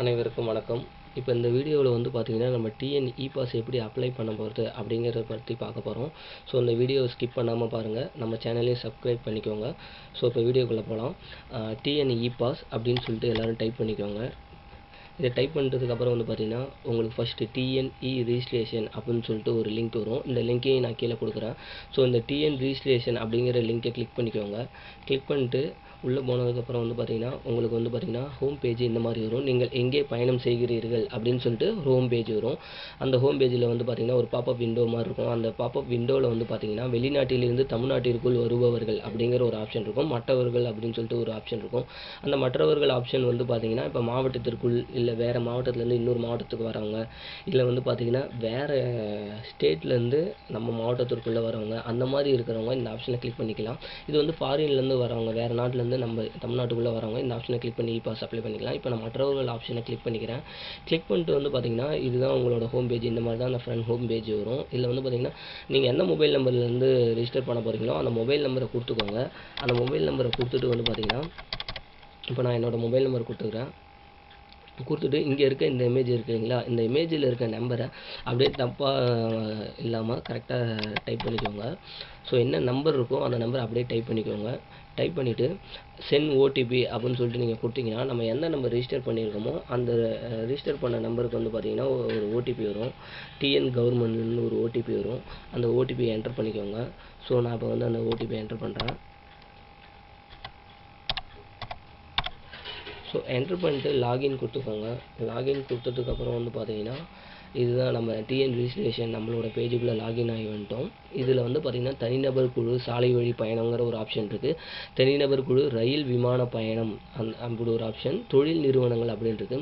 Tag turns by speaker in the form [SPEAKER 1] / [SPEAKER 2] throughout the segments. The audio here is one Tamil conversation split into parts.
[SPEAKER 1] அனைவருக்கும் வணக்கம். இப்போ இந்த வீடியோவில் வந்து பார்த்தீங்கன்னா நம்ம டிஎன் இ பாஸ் எப்படி அப்ளை பண்ண போகிறது அப்படிங்கிறத பற்றி பார்க்க போகிறோம் ஸோ இந்த வீடியோவை ஸ்கிப் பண்ணாமல் பாருங்கள் நம்ம சேனலையும் சப்ஸ்கிரைப் பண்ணிக்கோங்க. ஸோ இப்போ வீடியோக்குள்ளே போகலாம் டிஎன் இ பாஸ் அப்படின்னு சொல்லிட்டு எல்லோரும் டைப் பண்ணிக்கோங்க. இதை டைப் பண்ணுறதுக்கப்புறம் வந்து பார்த்தீங்கன்னா உங்களுக்கு ஃபஸ்ட்டு டிஎன்இ ரிஜிஸ்ட்ரேஷன் அப்படின்னு சொல்லிட்டு ஒரு லிங்க் வரும். இந்த லிங்க்கையும் நான் கீழே கொடுக்குறேன். ஸோ இந்த டிஎன் ரிஜிஸ்ட்ரேஷன் அப்படிங்கிற லிங்கை கிளிக் பண்ணிக்கோங்க. கிளிக் பண்ணிட்டு உள்ளே போனதுக்கப்புறம் வந்து பார்த்தீங்கன்னா உங்களுக்கு வந்து பார்த்தீங்கன்னா ஹோம் பேஜ் இந்த மாதிரி வரும். நீங்கள் எங்கே பயணம் செய்கிறீர்கள் அப்படின்னு சொல்லிட்டு ஹோம் பேஜ் வரும். அந்த ஹோம் பேஜில் வந்து பார்த்தீங்கன்னா ஒரு பாப்பப் விண்டோ மாதிரி இருக்கும். அந்த பாப்பப் விண்டோவில் வந்து பார்த்தீங்கன்னா வெளிநாட்டிலிருந்து தமிழ்நாட்டிற்குள் வருபவர்கள் அப்படிங்கிற ஒரு ஆப்ஷன் இருக்கும். மற்றவர்கள் அப்படின்னு சொல்லிட்டு ஒரு ஆப்ஷன் இருக்கும். அந்த மற்றவர்கள் ஆப்ஷன் வந்து பார்த்தீங்கன்னா இப்போ மாவட்டத்திற்குள் இல்லை வேறு மாவட்டத்துலேருந்து இன்னொரு மாவட்டத்துக்கு வரவங்க இல்லை வந்து பார்த்தீங்கன்னா வேறு ஸ்டேட்லேருந்து நம்ம மாவட்டத்திற்குள்ளே வரவங்க அந்த மாதிரி இருக்கிறவங்க இந்த ஆப்ஷனை கிளிக் பண்ணிக்கலாம். இது வந்து ஃபாரின்லேருந்து வரவங்க வேறு நாட்டிலேருந்து நம்ம தமிழ்நாட்டுக்குள்ளே வரவங்க இந்த ஆப்ஷனை கிளிக் பண்ணி இ பாஸ் அப்ளை பண்ணிக்கலாம். இப்போ நான் மற்றவர்கள் ஆப்ஷனை கிளிக் பண்ணிக்கிறேன். கிளிக் பண்ணிட்டு வந்து பார்த்தீங்கன்னா இதுதான் உங்களோட ஹோம் பேஜ் இந்த மாதிரி தான் அந்த ஃப்ரண்ட் ஹோம் பேஜ் வரும். இதில் வந்து பார்த்தீங்கன்னா நீங்கள் எந்த மொபைல் நம்பர்லேருந்து ரிஜிஸ்டர் பண்ண போகிறீங்களோ அந்த மொபைல் நம்பரை கொடுத்துக்கோங்க. அந்த மொபைல் நம்பரை கொடுத்துட்டு வந்து பார்த்தீங்கன்னா இப்போ நான் என்னோடய மொபைல் நம்பர் கொடுத்துக்கிறேன். கொடுத்துட்டு இங்கே இருக்க இந்த இமேஜ் இருக்குதுங்களா இந்த இமேஜில் இருக்க நம்பரை அப்படியே தப்பாக இல்லாமல் கரெக்டாக டைப் பண்ணிக்கோங்க. ஸோ என்ன நம்பர் இருக்கோ அந்த நம்பரை அப்படியே டைப் பண்ணிக்கோங்க. டைப் பண்ணிவிட்டு சென் ஓடிபி அப்படின்னு சொல்லிட்டு நீங்கள் கொடுத்தீங்கன்னா நம்ம எந்த நம்பர் ரிஜிஸ்டர் பண்ணியிருக்கோமோ அந்த ரிஜிஸ்டர் பண்ண நம்பருக்கு வந்து பார்த்தீங்கன்னா ஒரு ஓடிபி வரும். டிஎன் கவர்மெண்ட்னு ஒரு ஓடிபி வரும். அந்த ஓடிபி என்டர் பண்ணிக்கோங்க. ஸோ நான் இப்போ வந்து அந்த ஓடிபி என்டர் பண்ணுறேன் ஸோ என்ட்ரு பண்ணிட்டு லாகின் கொடுத்துக்கோங்க. லாகின் கொடுத்ததுக்கப்புறம் வந்து பார்த்தீங்கன்னா இதுதான் நம்ம டிஎன் ரிஜிஸ்ட்ரேஷன் நம்மளோட பேஜுக்குள்ளே லாகின் ஆகி வந்துட்டோம். இதில் வந்து பார்த்திங்கன்னா தனிநபர் குழு சாலை வழி பயணங்கிற ஒரு ஆப்ஷன் இருக்குது தனிநபர் குழு ரயில் விமான பயணம் அந் அப்படி ஒரு ஆப்ஷன் தொழில் நிறுவனங்கள் அப்படின்றது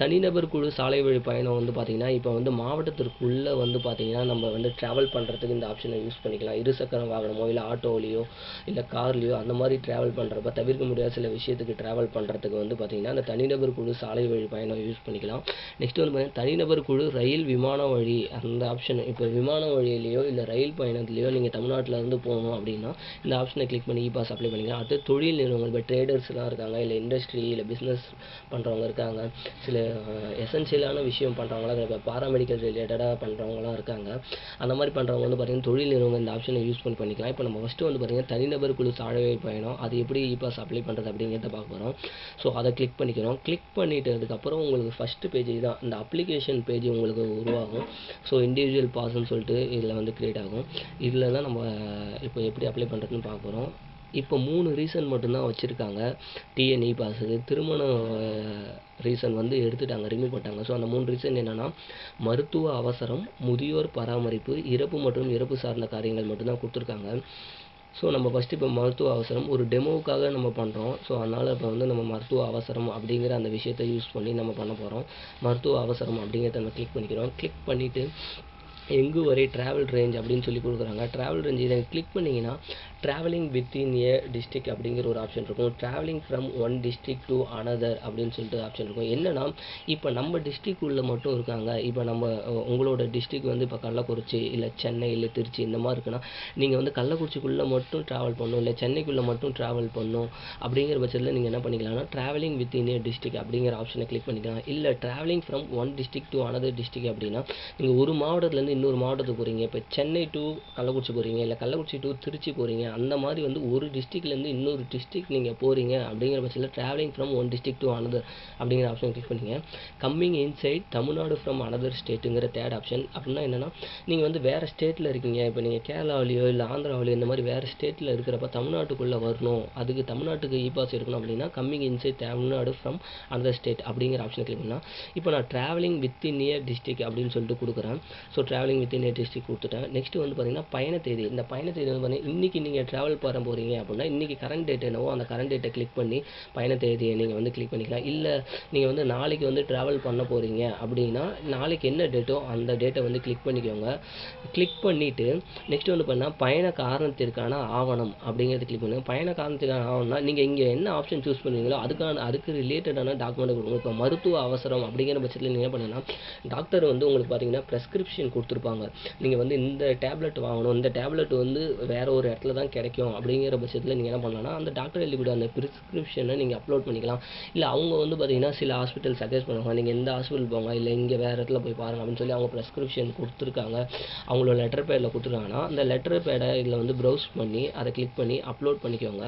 [SPEAKER 1] தனிநபர் குழு சாலை வழி பயணம் வந்து பார்த்திங்கன்னா இப்போ வந்து மாவட்டத்திற்குள்ளே வந்து பார்த்திங்கன்னா நம்ம வந்து ட்ராவல் பண்ணுறதுக்கு இந்த ஆப்ஷனை யூஸ் பண்ணிக்கலாம். இருசக்கர வாகனமோ இல்லை ஆட்டோவிலையோ இல்லை கார்லேயோ அந்த மாதிரி ட்ராவல் பண்ணுறப்ப தவிர்க்க முடியாத சில விஷயத்துக்கு ட்ராவல் பண்ணுறதுக்கு வந்து பார்த்திங்கன்னா அந்த தனிநபர் குழு சாலை வழி பயணம் யூஸ் பண்ணிக்கலாம். நெக்ஸ்ட் வந்து பார்த்திங்கன்னா தனிநபர் குழு ரயில் விமான வழி அந்த ஆப்ஷன் இப்போ விமான வழியிலையோ இல்லை ரயில் பயணத்துலையோ நீங்கள் தமிழ்நாட்டில் இருந்து போகணும் அப்படின்னா இந்த ஆப்ஷனை கிளிக் பண்ணி இ பாஸ் அப்ளை பண்ணிக்கலாம் அடுத்து தொழில் நிறுவனங்கள் இப்போ ட்ரேடர்ஸ்லாம் இருக்காங்க இல்லை இண்டஸ்ட்ரி இல்லை பிஸ்னஸ் பண்ணுறவங்க இருக்காங்க சில எசென்ஷியலான விஷயம் பண்ணுறவங்களாம் இப்போ பாராமெடிக்கல் ரிலேட்டடாக பண்ணுறவங்களாம் இருக்காங்க. அந்த மாதிரி பண்ணுறவங்க வந்து பார்த்திங்கன்னா தொழில் நிறுவனம் இந்த ஆப்ஷனை யூஸ் பண்ணி பண்ணிக்கலாம். இப்போ நம்ம ஃபஸ்ட்டு வந்து பார்த்திங்கன்னா தனிநபர் குழு சாலை பயணம் அது எப்படி இ பாஸ் அப்ளை பண்ணுறது அப்படிங்கிறத பார்க்க போகிறோம் ஸோ அதை கிளிக் பண்ணிக்கிறோம். கிளிக் பண்ணிட்டதுக்கப்புறம் உங்களுக்கு ஃபஸ்ட்டு பேஜ் தான் இந்த அப்ளிகேஷன் பேஜ் உங்களுக்கு உருவாகும். ஸோ இண்டிவிஜுவல் பாஸ்ன்னு சொல்லிட்டு இதில் வந்து க்ரியேட் ஆகும். இதில் தான் நம்ம இப்போ எப்படி அப்ளை பண்ணுறதுன்னு பார்க்க போகிறோம் இப்போ மூணு ரீசன் மட்டும்தான் வச்சுருக்காங்க. டிஎன்இ பாஸுக்கு திருமணம் ரீசன் வந்து எடுத்துட்டாங்க ரிமூவ் பண்ணிட்டாங்க. ஸோ அந்த மூணு ரீசன் என்னென்னா மருத்துவ அவசரம் முதியோர் பராமரிப்பு இறப்பு மற்றும் இறப்பு சார்ந்த காரியங்கள் மட்டும்தான் கொடுத்துருக்காங்க. ஸோ நம்ம ஃபஸ்ட்டு இப்போ மருத்துவ அவசரம் ஒரு டெமோவுக்காக நம்ம பண்ணுறோம் ஸோ அதனால் இப்போ வந்து நம்ம மருத்துவ அவசரம் அப்படிங்கிற அந்த விஷயத்தை யூஸ் பண்ணி நம்ம பண்ண போகிறோம் மருத்துவ அவசரம் அப்படிங்கிறத நம்ம கிளிக் பண்ணிக்கிறோம். கிளிக் பண்ணிவிட்டு எங்கு வரை ட்ராவல் ரேஞ்ச் அப்படின்னு சொல்லி கொடுக்குறாங்க. ட்ராவல் ரேஞ்ச் இதை கிளிக் பண்ணிங்கன்னா ட்ராவலிங் வித்தின் ஏ டிஸ்ட்ரிக் அப்படிங்கிற ஒரு ஆப்ஷன் இருக்கும். Travelling from one district to another அப்படின்னு சொல்லிட்டு ஆப்ஷன் இருக்கும். என்னென்னா இப்போ நம்ம டிஸ்ட்ரிக் உள்ள மட்டும் இருக்காங்க. இப்போ நம்ம உங்களோட டிஸ்ட்ரிக் வந்து இப்போ கள்ளக்குறிச்சி இல்லை சென்னை இல்லை திருச்சி இந்த மாதிரி இருக்குன்னா நீங்கள் வந்து கள்ளக்குறிச்சிக்குள்ளே மட்டும் ட்ராவல் பண்ணணும் இல்லை சென்னைக்குள்ளே மட்டும் ட்ராவல் பண்ணணும் அப்படிங்கிற பட்சத்தில் நீங்கள் என்ன பண்ணிக்கலாம்னா ட்ராவலிங் வித்தின் ஏ டிஸ்ட்ரிக் அப்படிங்கிற ஆப்ஷனை கிளிக் பண்ணிக்கலாம். இல்லை travelling from one district to another district அப்படின்னா நீங்கள் ஒரு மாவட்டத்துலேருந்து இன்னொரு மாவட்டத்துக்கு போகிறீங்க இப்போ சென்னை டு கள்ளக்குறிச்சி போகிறீங்க இல்லை கள்ளக்குறிச்சி டு திருச்சி போகிறீங்க அந்த மாதிரி வந்து ஒரு டிஸ்ட்ரிக்ட்லேருந்து இன்னொரு டிஸ்ட்ரிக் நீங்கள் போகிறீங்க அப்படிங்கிற பட்சத்தில் travelling from one district to another அப்படிங்கிற ஆப்ஷன் கிளிக் பண்ணிங்க. Coming inside Tamil Nadu from another ஸ்டேட்டுங்கிற third option அப்படின்னா என்னென்னா நீங்கள் வந்து வேறு ஸ்டேட்டில் இருக்கீங்க. இப்போ நீங்கள் கேரளாவிலையோ இல்லை ஆந்திராவிலையோ இந்த மாதிரி வேறு ஸ்டேட்டில் இருக்கிறப்ப தமிழ்நாட்டுக்குள்ளே வரணும். அதுக்கு தமிழ்நாட்டுக்கு e இ பாஸ் இருக்கணும் அப்படின்னா coming inside Tamil Nadu from another state அப்படிங்கிற ஆப்ஷன் கிளிக் பண்ணால் இப்போ நான் travelling within near district அப்படின்னு சொல்லிட்டு கொடுக்குறேன். So travelling within near district கொடுத்துட்டேன். நெக்ஸ்ட் வந்து பார்த்தீங்கன்னா பயண தேதி. இந்த பயண தேதி வந்து பார்த்தீங்கன்னா இன்றைக்கி நீங்கள் ட்ராவல் பண்ண போகிறீங்க அப்படின்னா இன்றைக்கி கரண்ட் டேட் என்னவோ அந்த கரண்ட் டேட்டை கிளிக் பண்ணி பயண தேதியை நீங்கள் வந்து கிளிக் பண்ணிக்கலாம். இல்லை நீங்கள் வந்து நாளைக்கு வந்து ட்ராவல் பண்ண போகிறீங்க அப்படின்னா நாளைக்கு என்ன டேட்டோ அந்த டேட்டை வந்து கிளிக் பண்ணிக்கோங்க. கிளிக் பண்ணிவிட்டு நெக்ஸ்ட் வந்து பண்ணால் பயண காரணத்திற்கான ஆவணம் அப்படிங்கிறது கிளிக் பண்ணுங்கள் பயண காரணத்துக்கான ஆவணம்னா நீங்கள் இங்கே என்ன ஆப்ஷன் சூஸ் பண்ணுவீங்களோ அதுக்கான அதுக்கு ரிலேட்டடான டாக்குமெண்ட் கொடுங்க. இப்போ மருத்துவ அவசரம் அப்படிங்கிற பட்சத்தில் நீங்கள் என்ன பண்ணீங்கன்னா டாக்டர் வந்து உங்களுக்கு பார்த்தீங்கன்னா ப்ரெஸ்கிரிப்ஷன் கொடுத்துருப்பாங்க. நீங்கள் வந்து இந்த டேப்லெட் வாங்கணும். இந்த டேப்லெட் வந்து வேறு ஒரு இடத்துல தான் தான் கிடைக்கும் அப்படிங்கிற பட்சத்தில் நீங்கள் என்ன பண்ணலாம்னா அந்த டாக்டர் எழுதிவிட அந்த ப்ரிஸ்கிரிப்ஷனை நீங்கள் அப்லோட் பண்ணிக்கலாம். இல்லை அவங்க வந்து பார்த்தீங்கன்னா சில ஹாஸ்பிட்டல் சஜஸ்ட் பண்ணுவாங்க. நீங்கள் எந்த ஹாஸ்பிட்டல் போங்க இல்லை இங்கே வேறு இடத்துல போய் பாருங்க அப்படின்னு சொல்லி அவங்க ப்ரெஸ்கிரிப்ஷன் கொடுத்துருக்காங்க. அவங்களோட லெட்டர் பேடில் கொடுத்துருக்காங்கன்னா அந்த லெட்டர் பேடை இதில் வந்து ப்ரௌஸ் பண்ணி அதை கிளிக் பண்ணி அப்லோட் பண்ணிக்கோங்க.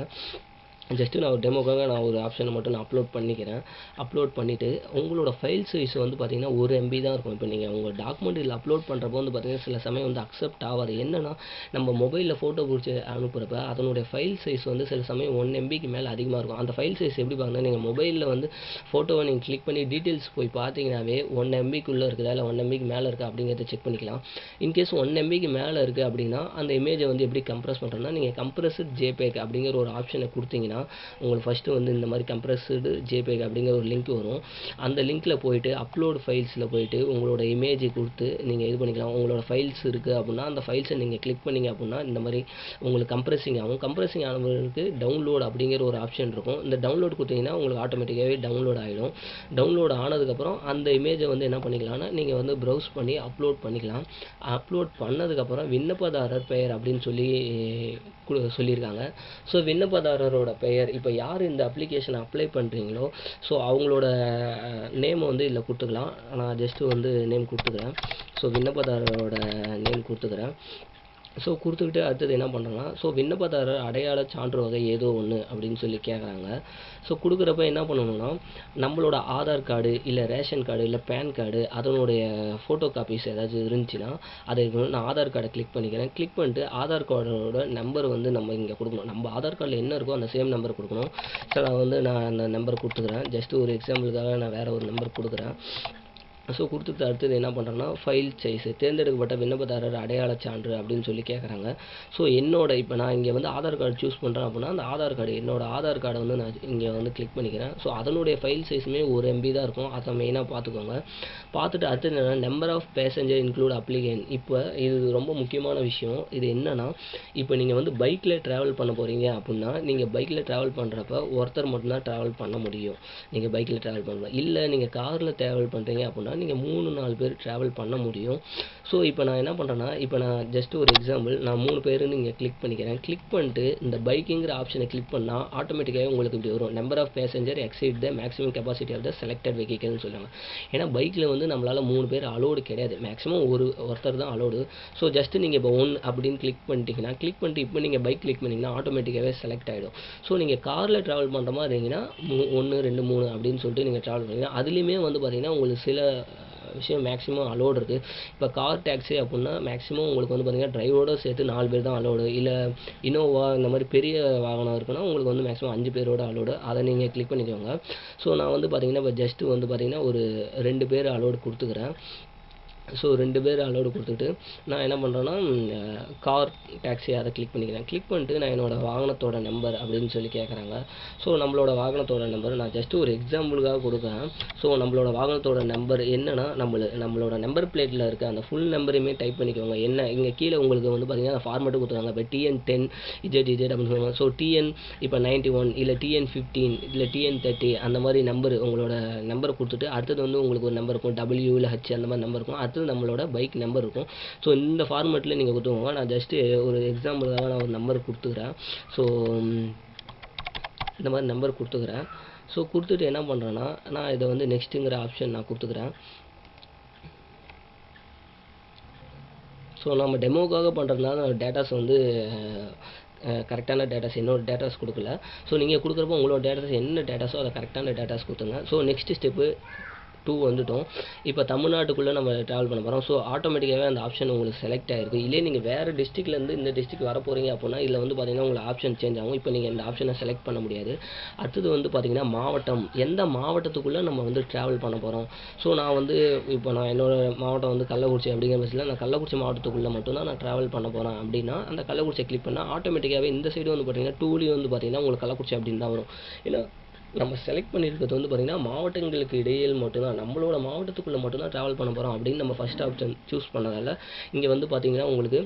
[SPEAKER 1] ஜஸ்ட்டு நான் ஒரு டெமோக்காக நான் ஒரு ஆப்ஷனை மட்டும் நான் அப்லோட் பண்ணிக்கிறேன். அப்லோட் பண்ணிவிட்டு உங்களோட ஃபைல் சைஸ் வந்து பார்த்தீங்கன்னா ஒரு எம்பி தான் இருக்கும். இப்போ நீங்கள் உங்கள் டாக்குமெண்ட் இதில் அப்லோட் பண்ணுறப்போ வந்து பார்த்தீங்கன்னா சில சமயம் வந்து அக்செப்ட் ஆகாது. என்னென்னா நம்ம மொபைலில் ஃபோட்டோ பிடிச்சி அனுப்புகிறப்ப அதனுடைய ஃபைல் சைஸ் வந்து சில சமயம் ஒன் எம்பிக்கு மேலே அதிகமாக இருக்கும். அந்த ஃபைல் சைஸ் எப்படி பாருங்கன்னா நீங்கள் மொபைலில் வந்து ஃபோட்டோவை நீங்கள் கிளிக் பண்ணி டீட்டெயில்ஸ் போய் பார்த்தீங்கன்னாவே ஒன் எம்பிக்குள்ளே இருக்குதா? இல்லை ஒன் எம்பிக்கு மேலே இருக்கா? அப்படிங்கிறத செக் பண்ணிக்கலாம். இன்கேஸ் ஒன் எம்பிக்கு மேலே இருக்குது அப்படின்னா அந்த இமேஜை வந்து எப்படி கம்ப்ரஸ் பண்ணுறோன்னா நீங்கள் கம்ப்ரஸ்ட் ஜேபேக் அப்படிங்கிற ஒரு ஆப்ஷனை கொடுத்தீங்கன்னா உங்களுக்கு ஃபஸ்ட்டு வந்து இந்த மாதிரி கம்ப்ரஸ்டு ஜேபேக் அப்படிங்கிற ஒரு லிங்க் வரும். அந்த லிங்க்கில் போயிட்டு அப்லோடு ஃபைல்ஸில் போயிட்டு உங்களோட இமேஜை கொடுத்து நீங்கள் இது பண்ணிக்கலாம். உங்களோட ஃபைல்ஸ் இருக்குது அப்படின்னா அந்த ஃபைல்ஸை நீங்கள் கிளிக் பண்ணீங்க அப்படின்னா இந்த மாதிரி உங்களுக்கு கம்ப்ரஸிங் ஆகும். கம்ப்ரஸிங் ஆனவங்களுக்கு டவுன்லோட் அப்படிங்கிற ஒரு ஆப்ஷன் இருக்கும். இந்த டவுன்லோட் கொடுத்தீங்கன்னா உங்களுக்கு ஆட்டோமேட்டிக்காகவே டவுன்லோட் ஆகிடும் டவுன்லோட் ஆனதுக்கப்புறம் அந்த இமேஜை வந்து என்ன பண்ணிக்கலாம்னா நீங்கள் வந்து ப்ரௌஸ் பண்ணி அப்லோட் பண்ணிக்கலாம். அப்லோட் பண்ணதுக்கப்புறம் விண்ணப்பதாரர் பெயர் அப்படின்னு சொல்லி கு- சொல்லியிருக்காங்க. ஸோ விண்ணப்பதாரரோட பெயர் இப்போ யார் இந்த அப்ளிகேஷனை அப்ளை பண்ணுறீங்களோ ஸோ அவங்களோட நேம் வந்து இதில் கொடுத்துக்கலாம். நான் ஜஸ்ட்டு வந்து நேம் கொடுத்துக்கிறேன். ஸோ விண்ணப்பதாரரோட நேம் கொடுத்துக்கிறேன். ஸோ கொடுத்துக்கிட்டு அடுத்தது என்ன பண்ணுறோன்னா ஸோ விண்ணப்பதாரர் அடையாள சான்று வகை ஏதோ ஒன்று அப்படின்னு சொல்லி கேட்குறாங்க ஸோ கொடுக்குறப்ப என்ன பண்ணணும்னா நம்மளோட ஆதார் கார்டு இல்லை ரேஷன் கார்டு இல்லை பேன் கார்டு அதனுடைய ஃபோட்டோ காப்பீஸ் ஏதாச்சும் இருந்துச்சுன்னா அதை நான் ஆதார் கார்டை கிளிக் பண்ணிக்கிறேன். கிளிக் பண்ணிட்டு ஆதார் கார்டோட நம்பர் வந்து நம்ம இங்கே கொடுக்கணும். நம்ம ஆதார் கார்டில் என்ன இருக்கோ அந்த சேம் நம்பர் கொடுக்கணும். ஸோ நான் வந்து நான் அந்த நம்பர் கொடுத்துக்கிறேன். ஜஸ்ட் ஒரு எக்ஸாம்பிளுக்காக நான் வேறு ஒரு நம்பர் கொடுக்குறேன். ஸோ கொடுத்துட்டு அடுத்தது என்ன பண்ணுறேன்னா ஃபைல் சைஸ் தேர்ந்தெடுக்கப்பட்ட விண்ணப்பதாரர் அடையாள சான்று அப்படின்னு சொல்லி கேட்குறாங்க ஸோ என்னோட இப்போ நான் இங்கே வந்து ஆதார் கார்டு சூஸ் பண்ணுறேன் அப்படின்னா அந்த ஆதார் கார்டு என்னோட ஆதார் கார்டை வந்து நான் இங்கே வந்து கிளிக் பண்ணிக்கிறேன். ஸோ அதனுடைய ஃபைல் சைஸுமே ஒரு எம்பி தான் இருக்கும். அதை மெயினாக பார்த்துக்கோங்க. பார்த்துட்டு அடுத்தது என்னென்னா number of passenger include applicant இப்போ இது ரொம்ப முக்கியமான விஷயம். இது என்னென்னா இப்போ நீங்கள் வந்து பைக்கில் ட்ராவல் பண்ண போகிறீங்க அப்படின்னா நீங்கள் பைக்கில் ட்ராவல் பண்ணுறப்ப ஒருத்தர் மட்டும்தான் ட்ராவல் பண்ண முடியும். நீங்கள் பைக்கில் ட்ராவல் பண்ணலாம் இல்லை நீங்கள் காரில் ட்ராவல் பண்ணுறீங்க அப்படின்னா நீங்கள் மூணு நாலு பேர் ட்ராவல் பண்ண முடியும். ஸோ இப்போ நான் என்ன பண்ணுறேன்னா இப்போ நான் ஜஸ்ட் ஒரு எக்ஸாம்பிள் நான் மூணு பேருன்னு இங்கே கிளிக் பண்ணிக்கிறேன். கிளிக் பண்ணிட்டு இந்த பைக்குங்கிற ஆப்ஷனை கிளிக் பண்ணால் ஆட்டோமேட்டிக்காகவே உங்களுக்கு இப்படி வரும். Number of passenger exceed the maximum capacity of the selected வெஹிக்கல்னு சொல்லுவாங்க. ஏன்னா பைக்கில் வந்து நம்மளால் மூணு பேர் அலோடு கிடையாது. மேக்ஸிமம் ஒரு ஒருத்தர் தான் அலோடு ஸோ ஜஸ்ட் நீங்கள் இப்போ ஒன் அப்படின்னு கிளிக் பண்ணிட்டீங்கன்னா கிளிக் பண்ணிட்டு இப்போ நீங்கள் பைக் கிளிக் பண்ணிங்கன்னா ஆட்டோமேட்டிக்காகவே செலக்ட் ஆகிடும் ஸோ நீங்கள் காரில் ட்ராவல் பண்ணுற மாதிரி இருந்தீங்கன்னா மூ ஒன்று ரெண்டு மூணு அப்படின்னு சொல்லிட்டு நீங்கள் ட்ராவல் பண்ணிங்கன்னா அதுலேயுமே வந்து பார்த்தீங்கன்னா உங்களுக்கு சில விஷயம் மேக்ஸிமம் அலோடு இருக்குது இப்போ கார் டாக்ஸி அப்படின்னா மேக்ஸிமம் உங்களுக்கு வந்து பார்த்தீங்கன்னா டிரைவரோட சேர்த்து நாலு பேர் தான் அலோடு இல்லை இனோவா இந்த மாதிரி பெரிய வாகனம் இருக்குன்னா உங்களுக்கு வந்து மேக்ஸிமம் அஞ்சு பேரோட அலோடு அதை நீங்கள் கிளிக் பண்ணிக்கோங்க. ஸோ நான் வந்து பார்த்தீங்கன்னா இப்போ ஜஸ்ட்டு வந்து பார்த்தீங்கன்னா ஒரு ரெண்டு பேர் அலோடு கொடுத்துக்கிறேன். ஸோ ரெண்டு பேர் அலோடு கொடுத்துட்டு நான் என்ன பண்ணுறேன்னா கார் டாக்ஸி அதை கிளிக் பண்ணிக்கிறேன். கிளிக் பண்ணிட்டு நான் என்னோடய வாகனத்தோட நம்பர் அப்படின்னு சொல்லி கேட்குறாங்க ஸோ நம்மளோட வாகனத்தோட நம்பர் நான் ஜஸ்ட் ஒரு எக்ஸாம்பிளுக்காக கொடுக்குறேன். ஸோ நம்மளோட வாகனத்தோட நம்பர் என்னென்னா நம்மள நம்மளோட நம்பர் பிளேட்டில் இருக்க அந்த ஃபுல் நம்பரையுமே டைப் பண்ணிக்கோங்க. என்ன இங்கே கீழே உங்களுக்கு வந்து பார்த்தீங்கன்னா அந்த ஃபார்மேட்டு கொடுத்துருக்காங்க. இப்போ டிஎன் டென் இஜெட் இஜெட் அப்படின்னு சொல்லுவாங்க. ஸோ டிஎன் இப்போ நைன்ட்டி ஒன் இல்லை டிஎன் ஃபிஃப்டீன் இல்லை டிஎன் தேர்ட்டி அந்த மாதிரி நம்பர் உங்களோட நம்பர் கொடுத்துட்டு அடுத்தது வந்து உங்களுக்கு ஒரு நம்பர் இருக்கும். டபிள்யூ இல்லை ஹச் அந்த மாதிரி நம்பர் இருக்கும். அடுத்தது நம்மளோட பைக் நம்பர் இருக்கும். ஸோ இந்த ஃபார்மேட்டில் நீங்கள் கொடுத்துக்கோங்க நான் ஜஸ்ட்டு ஒரு எக்ஸாம்பிளுக்காக நான் ஒரு நம்பர் கொடுத்துக்கிறேன். ஸோ இந்த மாதிரி நம்பர் கொடுத்துக்கிறேன். ஸோ கொடுத்துட்டு என்ன பண்ணுறேன்னா நான் இதை வந்து நெக்ஸ்ட்டுங்கிற ஆப்ஷன் நான் கொடுத்துக்கிறேன். ஸோ நம்ம டெமோக்காக பண்ணுறதுனால டேட்டாஸ் வந்து கரெக்டான டேட்டாஸ் என்னோட டேட்டாஸ் கொடுக்கல. ஸோ நீங்கள் கொடுக்குறப்போ உங்களோட டேட்டாஸ் என்ன டேட்டாஸோ அதை கரெக்டான டேட்டாஸ் கொடுத்துங்க ஸோ நெக்ஸ்ட் ஸ்டெப்பு டூ வந்துட்டோம். இப்போ தமிழ்நாட்டுக்குள்ளே நம்ம ட்ராவல் பண்ண போகிறோம் ஸோ ஆட்டோமேட்டிக்காகவே அந்த ஆப்ஷன் உங்களுக்கு செலக்ட் ஆகிருக்கு இல்லையே நீங்கள் வேறு டிஸ்ட்ரிக்ட்லேருந்து இந்த டிஸ்ட்ரிக்ட் வர போகிறீங்க அப்படின்னா இதில் வந்து பார்த்தீங்கன்னா உங்களுக்கு ஆப்ஷன் சேஞ்ச் ஆகும். இப்போ நீங்கள் இந்த ஆப்ஷனை செலக்ட் பண்ண முடியாது. அடுத்தது வந்து பார்த்தீங்கன்னா மாவட்டம். எந்த மாவட்டத்துக்குள்ளே நம்ம வந்து ட்ராவல் பண்ண போகிறோம் ஸோ நான் வந்து இப்போ நான் என்னோடய மாவட்டம் வந்து கள்ளக்குறிச்சி அப்படிங்கிற பட்சத்தில் நான் கள்ளக்குறிச்சி மாவட்டத்துக்குள்ளே மட்டும்தான் நான் ட்ராவல் பண்ண போகிறேன் அப்படின்னா அந்த கள்ளக்குறிச்சியை கிளிக் பண்ணால் ஆட்டோமேட்டிக்காகவே இந்த சைடு வந்து பார்த்தீங்கன்னா டூலேயும் வந்து பார்த்தீங்கன்னா உங்களுக்கு கள்ளக்குறிச்சி அப்படின்னு தான் வரும். ஏன்னா நம்ம செலக்ட் பண்ணியிருக்கிறது வந்து பார்த்திங்கன்னா மாவட்டங்களுக்கு இடையில் மட்டும்தான் நம்மளோட மாவட்டத்துக்குள்ளே மட்டும்தான் ட்ராவல் பண்ண போகிறோம் அப்படின்னு நம்ம ஃபஸ்ட் ஆப்ஷன் சூஸ் பண்ணதால் இங்கே வந்து பார்த்திங்கன்னா உங்களுக்கு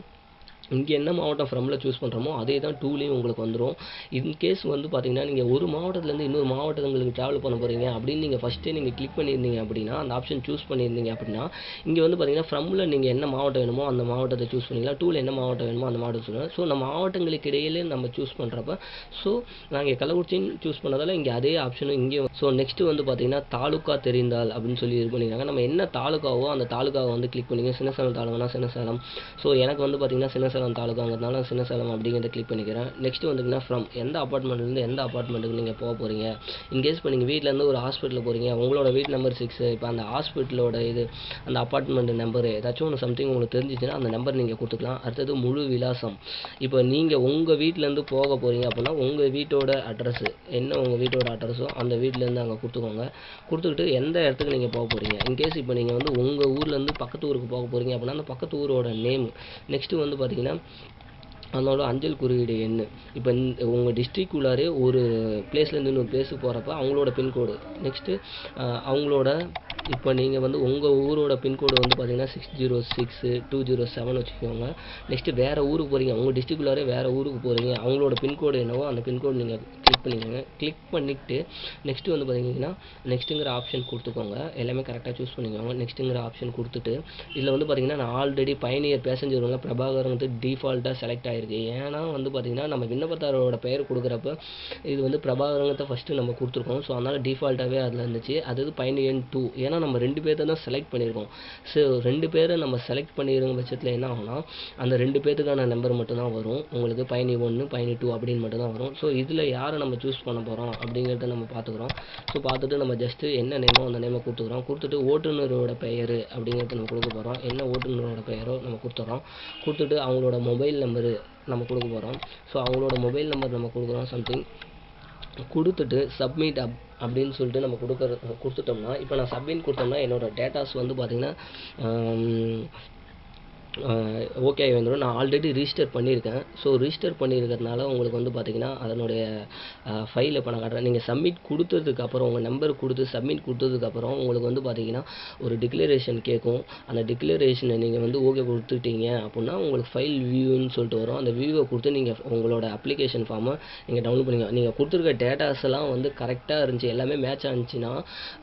[SPEAKER 1] இங்கே என்ன மாவட்டம் ஃப்ரம்ல சூஸ் பண்ணுறோமோ அதே தான் டூலேயும் உங்களுக்கு வந்துடும் இன்கேஸ் வந்து பார்த்தீங்கன்னா நீங்கள் ஒரு மாவட்டத்துலேருந்து இன்னொரு மாவட்டங்களுக்கு ட்ராவல் பண்ண போகிறீங்க அப்படின்னு நீங்கள் ஃபஸ்ட்டே நீங்கள் கிளிக் பண்ணியிருந்தீங்க அப்படின்னா அந்த ஆப்ஷன் சூஸ் பண்ணியிருந்தீங்க அப்படின்னா இங்கே வந்து பார்த்தீங்கன்னா ஃப்ரம்ல நீங்கள் என்ன மாவட்டம் வேணுமோ அந்த மாவட்டத்தை சூஸ் பண்ணிக்கலாம் டூவில் என்ன மாவட்டம் வேணுமோ அந்த மாவட்டம் சொல்லலாம் ஸோ நம்ம மாவட்டங்களுக்கு இடையிலே நம்ம சூஸ் பண்ணுறப்ப ஸோ நாங்கள் கள்ளக்குறிச்சின்னு சூஸ் பண்ணதால் இங்கே அதே ஆப்ஷனும் இங்கேயும் ஸோ நெக்ஸ்ட்டு வந்து பார்த்தீங்கன்னா தாலுக்கா தெரிந்தால் அப்படின்னு சொல்லி இது பண்ணியிருக்காங்க. நம்ம என்ன தாலுக்காவோ அந்த தாலுக்காவை வந்து கிளிக் பண்ணிங்க. சின்னசேலம் தாலுக்கானா சின்னசேலம். ஸோ எனக்கு வந்து பார்த்தீங்கன்னா சின்னசேலம் தாலுக்காங்கிறதுனால சின்னசேலம் அப்படிங்கிறத கிளிக் பண்ணிக்கிறேன். நெக்ஸ்ட் வந்துங்கன்னா ஃப்ரம் எந்த அப்பார்ட்மெண்ட்லேருந்து எந்த அப்பார்ட்மெண்ட்டுக்கு நீங்கள் போக போகிறீங்க இன்கேஸ் இப்போ நீங்கள் வீட்டிலேருந்து ஒரு ஹாஸ்பிட்டல் போகிறீங்க உங்களோட வீட் நம்பர் சிக்ஸ் இப்போ அந்த ஹாஸ்பிட்டலோட இது அந்த அப்பார்ட்மெண்ட் நம்பர் ஏதாச்சும் ஒன்று சம்திங் உங்களுக்கு தெரிஞ்சிச்சுன்னா அந்த நம்பர் நீங்கள் கொடுத்துக்கலாம். அடுத்தது முழு விலாசம். இப்போ நீங்கள் உங்கள் வீட்டிலேருந்து போக போகிறீங்க அப்படின்னா உங்கள் வீட்டோட அட்ரஸ் என்ன உங்கள் வீட்டோட அட்ரஸோ அந்த வீட்டிலேருந்து அங்கே கொடுத்துக்கோங்க. கொடுத்துக்கிட்டு எந்த இடத்துக்கு நீங்கள் போக போகிறீங்க இன்கேஸ் இப்போ நீங்கள் வந்து உங்கள் ஊர்லேருந்து பக்கத்து ஊருக்கு போக போகிறீங்க அப்படின்னா அந்த பக்கத்து ஊரோட நேம் நெக்ஸ்ட்டு வந்து பார்த்தீங்கன்னா né? அதனோட அஞ்சல் குறியீடு எண் இப்போ இந்த உங்கள் டிஸ்ட்ரிக் உள்ளாரே ஒரு பிளேஸ்லேருந்து இன்னொரு பிளேஸுக்கு போகிறப்ப அவங்களோட பின்கோடு நெக்ஸ்ட்டு அவங்களோட இப்போ நீங்கள் வந்து உங்கள் ஊரோட பின்கோடு வந்து பார்த்தீங்கன்னா six zero six two zero seven வச்சுக்கோங்க. நெக்ஸ்ட்டு வேறு ஊருக்கு போகிறீங்க உங்கள் டிஸ்ட்ரிக் உள்ளாரே வேறு ஊருக்கு போகிறீங்க அவங்களோட பின்கோடு என்னவோ அந்த பின்கோடு நீங்கள் கிளிக் பண்ணிக்கோங்க. கிளிக் பண்ணிவிட்டு நெக்ஸ்ட்டு வந்து பார்த்தீங்கன்னா நெக்ஸ்ட்டுங்கிற ஆப்ஷன் கொடுத்துக்கோங்க. எல்லாமே கரெக்டாக சூஸ் பண்ணிக்கோங்க. நெக்ஸ்ட்டுங்கிற ஆப்ஷன் கொடுத்துட்டு இதில் வந்து பார்த்தீங்கன்னா நான் ஆல்ரெடி பயணியர் பேசஞ்சர் உள்ள பிரபாகர் வந்து டிஃபால்ட்டாக செலக்ட் ஆகிருக்கு ஏன்னா வந்து பார்த்தீங்கன்னா நம்ம விண்ணப்பதாரரோட பெயர் கொடுக்குறப்ப இது வந்து பிரபாகரங்கத்தை ஃபஸ்ட்டு நம்ம கொடுத்துருக்கோம். ஸோ அதனால் டிஃபால்ட்டாகவே அதில் இருந்துச்சு. அது பயணியன் டூ ஏன்னா நம்ம ரெண்டு பேர்த்த தான் செலக்ட் பண்ணியிருக்கோம். ஸோ ரெண்டு பேரை நம்ம செலக்ட் பண்ணியிருக்க பட்சத்தில் என்ன ஆகும்னா அந்த ரெண்டு பேர்த்துக்கான நம்பர் மட்டும்தான் வரும். உங்களுக்கு பயணி ஒன்று பயணி டூ அப்படின்னு மட்டும்தான் வரும். ஸோ இதில் யாரை நம்ம சூஸ் பண்ண போகிறோம் அப்படிங்கிறத நம்ம பார்த்துக்குறோம். ஸோ பார்த்துட்டு நம்ம ஜஸ்ட்டு என்ன நேமோ அந்த நேமை கொடுத்துக்குறோம். கொடுத்துட்டு ஓட்டுநரோட பெயர் அப்படிங்கிறத நம்ம கொடுக்க போகிறோம் என்ன ஓட்டுநரோட பெயரோ நம்ம கொடுத்துட்றோம் கொடுத்துட்டு அவங்களோட மொபைல் நம்பரு நம்ம கொடுக்க போகிறோம் ஸோ அவங்களோட மொபைல் நம்பர் நம்ம கொடுக்குறோம் சம்திங் கொடுத்துட்டு சப்மிட் அப் அப்படின்னு சொல்லிட்டு நம்ம கொடுக்குற கொடுத்துட்டோம்னா இப்போ நான் சப்மிட் கொடுத்தோம்னா என்னோட டேட்டாஸ் வந்து பார்த்திங்கன்னா ஓகே வந்துடும். நான் ஆல்ரெடி ரிஜிஸ்டர் பண்ணியிருக்கேன். ஸோ ரிஜிஸ்டர் பண்ணியிருக்கிறதுனால உங்களுக்கு வந்து பார்த்தீங்கன்னா அதனுடைய ஃபைல் இப்போ நான் காட்டுறேன். நீங்கள் சப்மிட் கொடுத்ததுக்கப்புறம் உங்கள் நம்பர் கொடுத்து சப்மிட் கொடுத்ததுக்கப்புறம் உங்களுக்கு வந்து பார்த்தீங்கன்னா ஒரு டிக்ளரேஷன் கேட்கும். அந்த டிக்ளரேஷனை நீங்கள் வந்து ஓகே கொடுத்துட்டீங்க அப்படின்னா உங்களுக்கு ஃபைல் வியூன்னு சொல்லிட்டு வரும். அந்த வியூவை கொடுத்து நீங்கள் உங்களோட அப்ளிகேஷன் ஃபார்மை நீங்கள் டவுன்லோட் பண்ணிக்கலாம் நீங்கள் கொடுத்துருக்க டேட்டாஸ் எல்லாம் வந்து கரெக்டாக இருந்துச்சு. எல்லாமே மேட்ச் ஆனிச்சுன்னா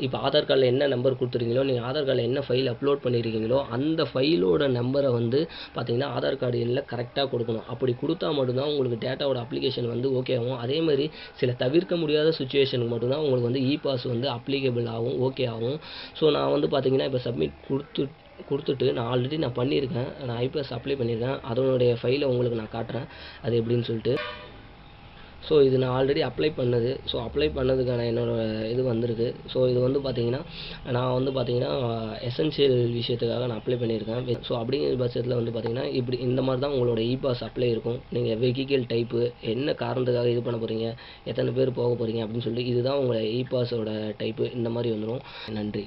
[SPEAKER 1] இப்போ ஆதார் கார்டில் என்ன நம்பர் கொடுத்துருக்கீங்களோ நீங்கள் ஆதார் கார்டில் என்ன ஃபைல் அப்லோட் பண்ணியிருக்கீங்களோ அந்த ஃபைலோட நம்பரை வந்து வந்து பார்த்தீங்கன்னா ஆதார் கார்டு எண்ணில் கரெக்டாக கொடுக்கணும். அப்படி கொடுத்தா மட்டும்தான் உங்களுக்கு டேட்டாவோட அப்ளிகேஷன் வந்து ஓகே ஆகும். அதேமாதிரி சில தவிர்க்க முடியாத சுச்சுவேஷனுக்கு மட்டும்தான் உங்களுக்கு வந்து இ பாஸ் வந்து அப்ளிகபிள் ஆகும் ஓகே ஆகும். ஸோ நான் வந்து பார்த்தீங்கன்னா இப்போ சப்மிட் கொடுத்து கொடுத்துட்டு நான் ஆல்ரெடி நான் பண்ணியிருக்கேன். நான் ஐபிஎஸ் அப்ளை பண்ணியிருக்கேன். அதனுடைய ஃபைலை உங்களுக்கு நான் காட்டுறேன். அது எப்படின்னு சொல்லிட்டு. ஸோ இது நான் ஆல்ரெடி அப்ளை பண்ணது. ஸோ அப்ளை பண்ணதுக்கான என்னோட இது வந்திருக்கு. ஸோ இது வந்து பார்த்தீங்கன்னா நான் வந்து பார்த்தீங்கன்னா எசென்ஷியல் விஷயத்துக்காக நான் அப்ளை பண்ணியிருக்கேன். ஸோ அப்படிங்கிற பட்சத்தில் வந்து பார்த்தீங்கன்னா இப்படி இந்த மாதிரி தான் உங்களோட இ பாஸ் அப்ளை இருக்கும். நீங்கள் வெஹிக்கிள் டைப்பு என்ன காரணத்துக்காக இது பண்ண போகிறீங்க எத்தனை பேர் போக போகிறீங்க அப்படின்னு சொல்லிட்டு இதுதான் உங்களோட இ பாஸோட டைப்பு இந்த மாதிரி வந்துடும் நன்றி.